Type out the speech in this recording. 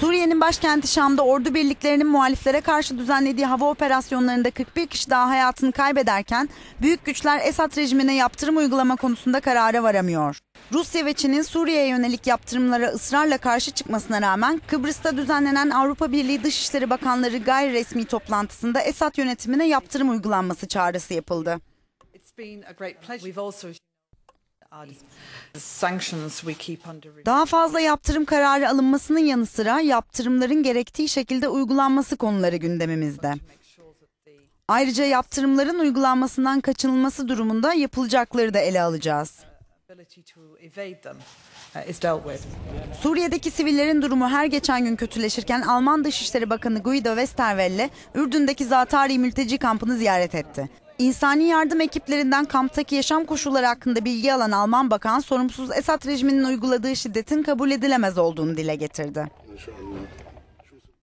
Suriye'nin başkenti Şam'da ordu birliklerinin muhaliflere karşı düzenlediği hava operasyonlarında 41 kişi daha hayatını kaybederken büyük güçler Esad rejimine yaptırım uygulama konusunda karara varamıyor. Rusya ve Çin'in Suriye'ye yönelik yaptırımlara ısrarla karşı çıkmasına rağmen Kıbrıs'ta düzenlenen Avrupa Birliği Dışişleri Bakanları gayri resmi toplantısında Esad yönetimine yaptırım uygulanması çağrısı yapıldı. Daha fazla yaptırım kararı alınmasının yanı sıra yaptırımların gerektiği şekilde uygulanması konuları gündemimizde. Ayrıca yaptırımların uygulanmasından kaçınılması durumunda yapılacakları da ele alacağız. uh, with. Suriye'deki sivillerin durumu her geçen gün kötüleşirken Alman Dışişleri Bakanı Guido Westerwelle, Ürdün'deki Zatari mülteci kampını ziyaret etti. İnsani yardım ekiplerinden kamptaki yaşam koşulları hakkında bilgi alan Alman bakan, sorumsuz Esad rejiminin uyguladığı şiddetin kabul edilemez olduğunu dile getirdi.